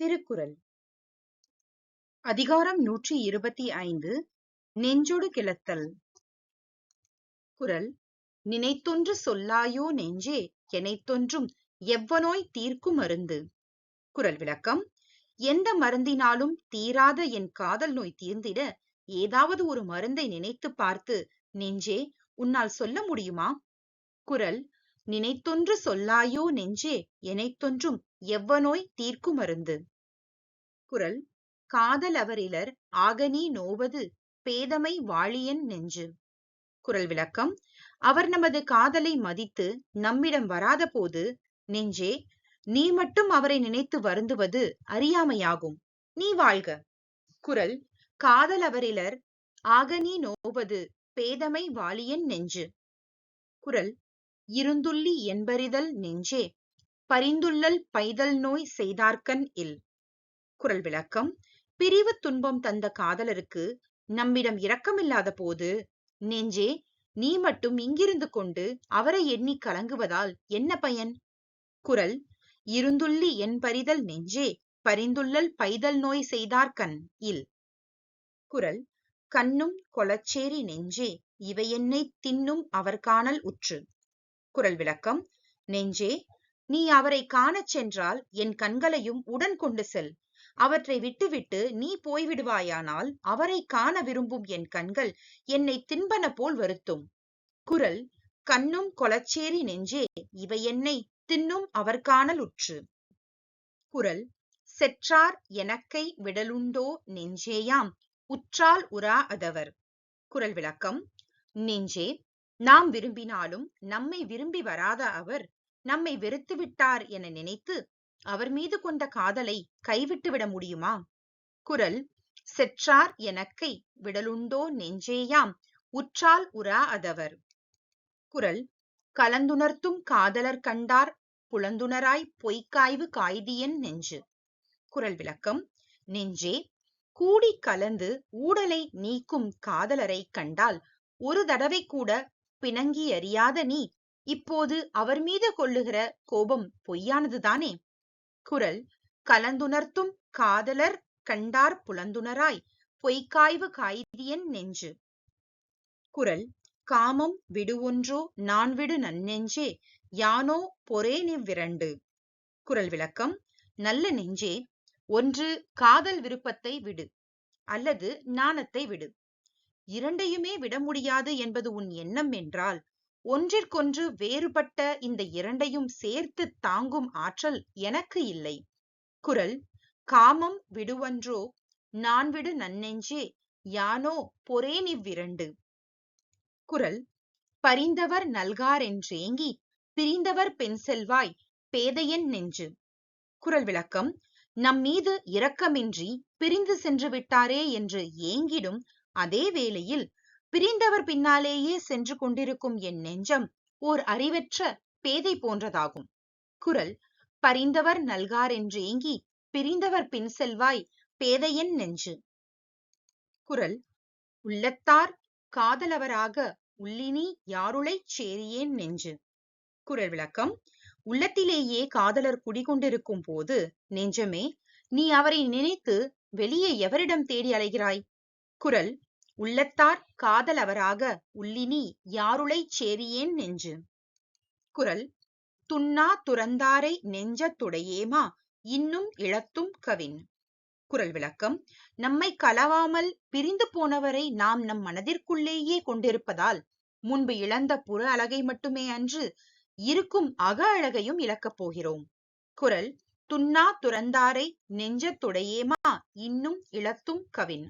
திருக்குறள். அதிகாரம் நூற்றி இருபத்தி ஐந்து நெஞ்சொடு கிளத்தல். குரல் நினைத்தொன்று சொல்லாயோ நெஞ்சே எனைத்தொன்றும் எவ்வநோய் தீர்க்கும் மருந்து? குரல் விளக்கம் எந்த மருந்தினாலும் தீராத என் காதல் நோய் தீர்ந்திட ஏதாவது ஒரு மருந்தை நினைத்து பார்த்து நெஞ்சே உன்னால் சொல்ல முடியுமா? குரல் நினைத்தொன்று சொல்லாயோ நெஞ்சே எனைத்தொன்றும் எவ்வநோய் தீர்க்கும் மருந்து? திருக்குறள் காதல் அவரிலர் ஆகனி நோவது பேதமை வாழியன் நெஞ்சு குரல் விளக்கம் அவர் நமது காதலை மதித்து நம்மிடம் வராத போது நெஞ்சே நீ மட்டும் அவரை நினைத்து வருந்துவது அறியாமையாகும். நீ வாழ்க குரல் காதல் அவரிலர் ஆகனி நோவது பேதமை வாலியன் நெஞ்சு குரல் இருந்துள்ளி என்பறிதல் நெஞ்சே பரிந்துள்ளல் பைதல் நோய் செய்தார்கண் இல் குரல் விளக்கம். பிரிவு துன்பம் தந்த காதலருக்கு நம்மிடம் இரக்கமில்லாத போது நெஞ்சே நீ மட்டும் இங்கிருந்து கொண்டு அவரை எண்ணி கலங்குவதால் என்ன பயன்? குரல் இருந்துள்ளி என் பரிதல் நெஞ்சே பரிந்துள்ளல் பைதல் நோய் செய்தார்கண் இல். குரல் கண்ணும் கொலச்சேரி நெஞ்சே இவை என்னை தின்னும் அவர் காணல் உற்று குரல் விளக்கம் நெஞ்சே நீ அவரை காணச் சென்றால் என் கண்களையும் உடன் கொண்டு செல் அவற்றை விட்டுவிட்டு நீ போய்விடுவாயானால் அவரை காண விரும்பும் என் கண்கள் என்னை தின்பன போல் வருத்தும் குரல் கண்ணும் கொலச்சேரி நெஞ்சே இவை என்னை தின்னும் அவர் காணல் உற்று செற்றார் எனக்கை விடலுண்டோ நெஞ்சேயாம் உற்றால் உரா அதவர் குரல் விளக்கம் நெஞ்சே நாம் விரும்பினாலும் நம்மை விரும்பி வராத அவர் நம்மை வெறுத்து விட்டார் என நினைத்து அவர் மீது கொண்ட காதலை கைவிட்டு விட முடியுமா? குரல் செற்றார் எனக்கை விடலுண்டோ நெஞ்சேயாம் உற்றால் உரா அதவர் குரல் கலந்துணர்த்தும் காதலர் கண்டார் புலந்துணராய் பொய்க்காய்வு காய்தியன் நெஞ்சு குரல் விளக்கம் நெஞ்சே கூடி கலந்து ஊடலை நீக்கும் காதலரை கண்டால் ஒரு தடவை கூட பிணங்கி அறியாத நீ இப்போது அவர் மீது கொள்ளுகிற கோபம் பொய்யானதுதானே? குறள் கலந்துணர்த்தும் காதலர் கண்டார் புலந்துணராய் பொய்க்காய்வு காய்தியன் நெஞ்சு குறள் காமம் விடுவொன்றோ நான் விடு நன்னெஞ்சே யானோ பொரே நிவ்விரண்டு குறள் விளக்கம் நல்ல நெஞ்சே ஒன்று காதல் விருப்பத்தை விடு அல்லது நாணத்தை விடு. இரண்டையுமே விட முடியாது என்பது உன் எண்ணம் என்றால் ஒன்றிற்கொன்று வேறுபட்ட இந்த இரண்டையும் சேர்த்து தாங்கும் ஆற்றல் எனக்கு இல்லை. குரல் காமம் விடுவன்றோ நான் விடு நன்னெஞ்சே யானோ பொரேனிவ்விரண்டு குரல் பரிந்தவர் நல்காரென்றேங்கி பிரிந்தவர் பெண் செல்வாய் பேதையன் நெஞ்சு குரல் விளக்கம் நம் மீது இரக்கமின்றி பிரிந்து சென்று விட்டாரே என்று ஏங்கிடும் அதே வேளையில் பிரிந்தவர் பின்னாலேயே சென்று கொண்டிருக்கும் என் நெஞ்சம் ஓர் அறிவற்ற பேதை போன்றதாகும். குரல் பரிந்தவர் நல்காரென்று ஏங்கி பிரிந்தவர் பின் செல்வாய் பேதையன் நெஞ்சு குரல் உள்ளத்தார் காதலவராக உள்ளினி யாருளைச் சேரியேன் நெஞ்சு குரல் விளக்கம் உள்ளத்திலேயே காதலர் குடிகொண்டிருக்கும் போது நெஞ்சமே நீ அவரை நினைத்து வெளியே எவரிடம் தேடி அலைகிறாய் குரல் உள்ளத்தார் காதல் அவராக உள்ளினி யாருளைச் சேரியேன் நெஞ்சு? குரல் துண்ணா துறந்தாரை நெஞ்சத்துடையேமா இன்னும் இழத்தும் கவின். குரல் விளக்கம் நம்மை கலவாமல் பிரிந்து போனவரை நாம் நம் மனதிற்குள்ளேயே கொண்டிருப்பதால் முன்பு இழந்த புற அழகை மட்டுமே அன்று இருக்கும் அக அழகையும் இழக்கப் போகிறோம். குரல் துண்ணா துறந்தாரை நெஞ்சத்துடையேமா இன்னும் இழத்தும் கவின்.